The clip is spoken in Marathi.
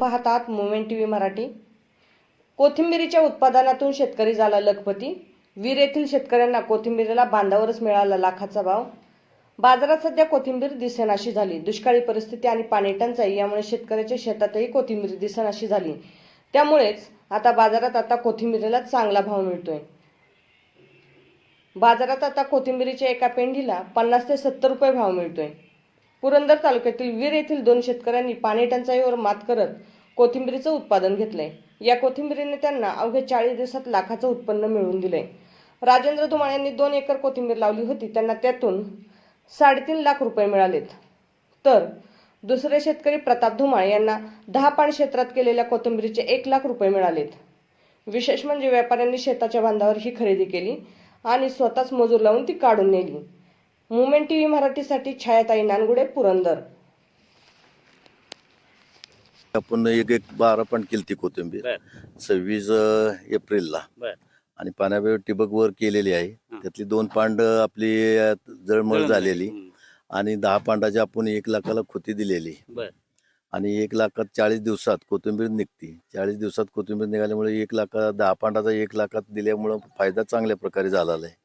पाहतात मुवमेंट टी व्ही मराठी. कोथिंबिरीच्या उत्पादनातून शेतकरी झाला लखपती. वीर येथील शेतकऱ्यांना कोथिंबिरीला बांधावरच मिळाला लाखाचा भाव. बाजारात सध्या कोथिंबीर दिसेनाशी झाली. दुष्काळी परिस्थिती आणि पाणी टंचाई यामुळे शेतकऱ्याच्या शेतातही कोथिंबीर दिसेनाशी झाली. त्यामुळेच आता बाजारात आता कोथिंबीरीला चांगला भाव मिळतोय. बाजारात आता कोथिंबीरीच्या एका पेंडीला पन्नास ते सत्तर रुपये भाव मिळतोय. पुरंदर तालुक्यातील वीर येथील दोन शेतकऱ्यांनी पाणी टंचाईवर मात करत कोथिंबिरीचं उत्पादन घेतलंय. या कोथिंबिरीने त्यांना अवघ्या चाळीस दिवसात लाखाचं उत्पन्न मिळवून दिले राजेंद्र धुमाळ यांनी दोन एकर कोथिंबीर लावली होती. त्यांना त्यातून साडेतीन लाख रुपये मिळालेत. तर दुसरे शेतकरी प्रताप धुमाळ यांना दहा पाण क्षेत्रात केलेल्या कोथिंबीरीचे एक लाख रुपये मिळालेत. विशेष म्हणजे व्यापाऱ्यांनी शेताच्या बांधावर ही खरेदी केली आणि स्वतःच मजूर लावून ती काढून नेली. मुवमेंट टीव्ही मराठीसाठी छायाताई नानगुडे पुरंदर. आपण एक एक बारा पण केली ती कोथिंबीर. बर. सव्वीस एप्रिलला. आणि पाण्यावर टिबक वर केलेली आहे. त्यातली दोन पांड आपली जळमळ झालेली. आणि दहा पांडाची आपण एक लाखाला खोती दिलेली. आणि एक लाखात चाळीस दिवसात कोथिंबीर निघते. चाळीस दिवसात कोथिंबीर निघाल्यामुळे एक लाखात दहा पांडाचा एक लाखात दिल्यामुळं फायदा चांगल्या प्रकारे झालेला आहे.